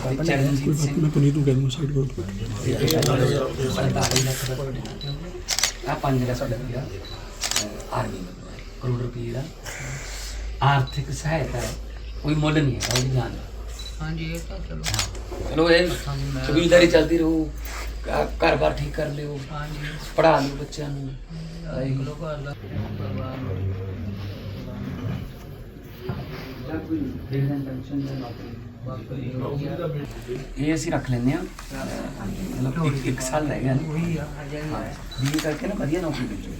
ਚਰਨਜੀਤ ਸਿੰਘ ਮੈਂ ਪੁਨੀਤ ਨੂੰ ਕਹਿ ਦੂੰਗਾ ਸਾਈਡ ਕਰੋ ਆ 5 ਲੱਖ ਰੁਪਇਆ ਆਰਮੀ ਨੂੰ ਕਰੋੜ ਰੁਪਏ ਦਾ ਆਰਥਿਕ ਸਹਾਇਤਾ ਹੈ ਕੋਈ ਮੁੱਲ ਨਹੀਂ ਹੈ ਉਹਦੀ ਜਾਨ ਦਾ ਹਾਂਜੀ ਇਹ ਤਾਂ ਚਲੋ ਚਲੋ ਇਹ ਕਬੀਲਦਾਰੀ ਚੱਲਦੀ ਰਹੂ ਘ- ਘਰ-ਬਾਰ ਠੀਕ ਕਰ ਲਿਓ ਹਾਂਜੀ ਪੜ੍ਹਾ ਲਿਓ ਬੱਚਿਆਂ ਨੂੰ ਇਹ ਅਸੀਂ ਰੱਖ ਲੈਂਦੇ ਆ ਮਤਲਬ ਇੱਕ, ਇੱਕ ਸਾਲ ਰਹਿ ਗਿਆ ਨਾ। ਹਾਂ। ਵੀ ਕਰਕੇ ਨਾ ਵਧੀਆ ਨੌਕਰੀ ਮਿਲ ਜੂ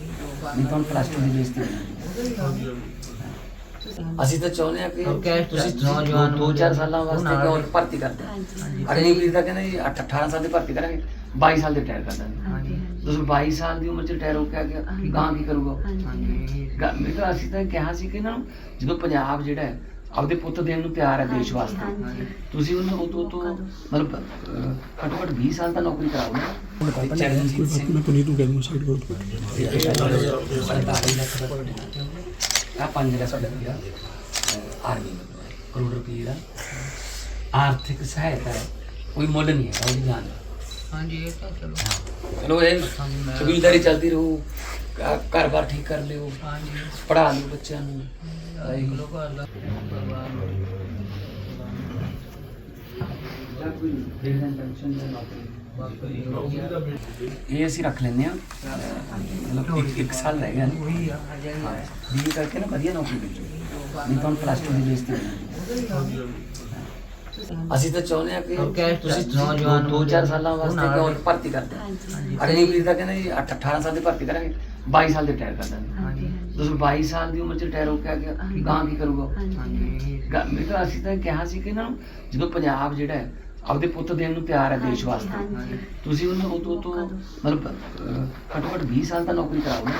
ਨਹੀਂ ਤਾਂ ਪਲੱਸ 2 ਦੀ ਤੇ ਮਿਲਣੀ। ਅਸੀਂ ਤਾਂ ਚਾਹੁੰਦੇ ਆ ਕਿ ਹੋਰ ਤੁਸੀਂ ਨੌਜਵਾਨ ਦੋ ਚਾਰ ਸਾਲਾਂ ਵਾਸਤੇ ਗੌਰ ਭਰਤੀ ਕਰਦੇ ਹਾਂ ਅਗਨੀਵੀਰ ਦਾ ਕਹਿੰਦੇ ਜੀ 8 18 ਸਾਲ ਦੀ ਭਰਤੀ ਕਰਾਂਗੇ 22 ਸਾਲ ਦੇ ਰਿਟਾਇਰ ਕਰ ਦਾਂਗੇ। ਹਾਂਜੀ। ਤੁਸੀਂ 22 ਸਾਲ ਦੀ ਉਮਰ ਚ ਰਿਟਾਇਰ ਹੋ ਕੇ ਆ ਗਿਆ ਗਾਂ ਕੀ ਕਰੂਗਾ? ਹਾਂਜੀ। ਮੈਂ ਤਾਂ ਅਸੀਂ ਤਾਂ ਕਿਹਾ ਸੀ ਕਿ ਨਾ ਜਦੋਂ ਪੰਜਾਬ ਜਿਹੜਾ ਹੈ ਆਪਦੇ ਪੁੱਤ ਦੇਣ ਨੂੰ ਤਿਆਰ ਹੈ ਦੇਸ਼ ਵਾਸਤੇ। ਤੁਸੀਂ ਉਹਨੂੰ ਉਹ ਤੋਂ ਤੋਂ ਮਤਲਬ ਅਹ, ਘੱਟੋ ਘੱਟ 20 ਸਾਲ ਤਾਂ ਨੌਕਰੀ ਕਰਾਓ ਨਾ ਚਰਨਜੀਤ ਸਿੰਘ ਮੈਂ ਪੁਨੀਤ ਨੂੰ ਕਹਿ ਦੂੰਗਾ ਸਾਈਡ ਕਰੋ ਆ 5 ਲੱਖ ਰੁਪਇਆ ਆਰਮੀ ਨੂੰ ਕਰੋੜ ਰੁਪਏ ਦਾ। ਆਰਥਿਕ ਸਹਾਇਤਾ ਹੈ। ਕੋਈ ਮੁੱਲ ਨਹੀਂ ਹੈ ਉਹਦੀ ਜਾਨ ਦਾ। ਹਾਂਜੀ ਇਹ ਤਾਂ ਚਲੋ। ਚਲੋ ਇਹ ਕਬੀਲਦਾਰੀ ਚੱਲਦੀ ਰਹੂ। ਘ- ਘਰ-ਬਾਰ ਠੀਕ ਕਰ ਲਿਓ। ਹਾਂਜੀ। ਪੜ੍ਹਾ ਲਿਓ ਬੱਚਿਆਂ ਨੂੰ। ਦੇਖ ਲੋ ਘਰ ਦਾ ਪਰਿਵਾਰ ਇਹ ਅਸੀਂ ਰੱਖ ਲੈਂਦੇ ਆ ਮਤਲਬ ਇੱਕ, ਇੱਕ ਸਾਲ ਰਹਿ ਗਿਆ ਨਾ। ਉਹੀ ਆ ਵੀ ਕਰਕੇ ਨਾ ਵਧੀਆ ਨੌਕਰੀ ਮਿਲ ਜੂ। ਨਹੀਂ ਤਾਂ ਪਲੱਸ 2 ਦੀ ਬੇਸ ਤੇ ਮਿਲਣੀ। ਅਸੀਂ ਤਾਂ ਚਾਹੁੰਦੇ ਆ ਕਿ ਤੁਸੀਂ ਨੌਜਵਾਨ ਦੋ ਚਾਰ ਸਾਲਾਂ ਵਾਸਤੇ ਗੌਰ ਭਰਤੀ ਕਰਦੇ ਹਾਂ ਅਗਨੀਵੀਰ ਦਾ ਕਹਿੰਦੇ ਜੀ 8 18 ਸਾਲ ਦੀ ਭਰਤੀ ਕਰਾਂਗੇ 22 ਸਾਲ ਦੇ ਰਿਟਾਇਰ ਕਰ ਦਾਂਗੇ। ਤੁਸੀਂ 22 ਸਾਲ ਦੀ ਉਮਰ ਚ ਰਿਟਾਇਰ ਹੋ ਕੇ ਆ ਗਿਆ ਗਾਂ ਕੀ ਕਰੂਗਾ? ਹਾਂਜੀ। ਮੈਂ ਤਾਂ ਅਸੀਂ ਤਾਂ ਕਿਹਾ ਸੀ ਕਿ ਨਾ ਜਦੋਂ ਪੰਜਾਬ ਜਿਹੜਾ ਹੈ ਆਪਦੇ ਪੁੱਤ ਦੇਣ ਨੂੰ ਤਿਆਰ ਹੈ ਦੇਸ਼ ਵਾਸਤੇ। ਤੁਸੀਂ ਉਹਨੂੰ ਉਹ ਤੋਂ ਮਤਲਬ ਘੱਟੋ ਘੱਟ 20 ਸਾਲ ਤਾਂ ਨੌਕਰੀ ਕਰਾਓ ਨਾ।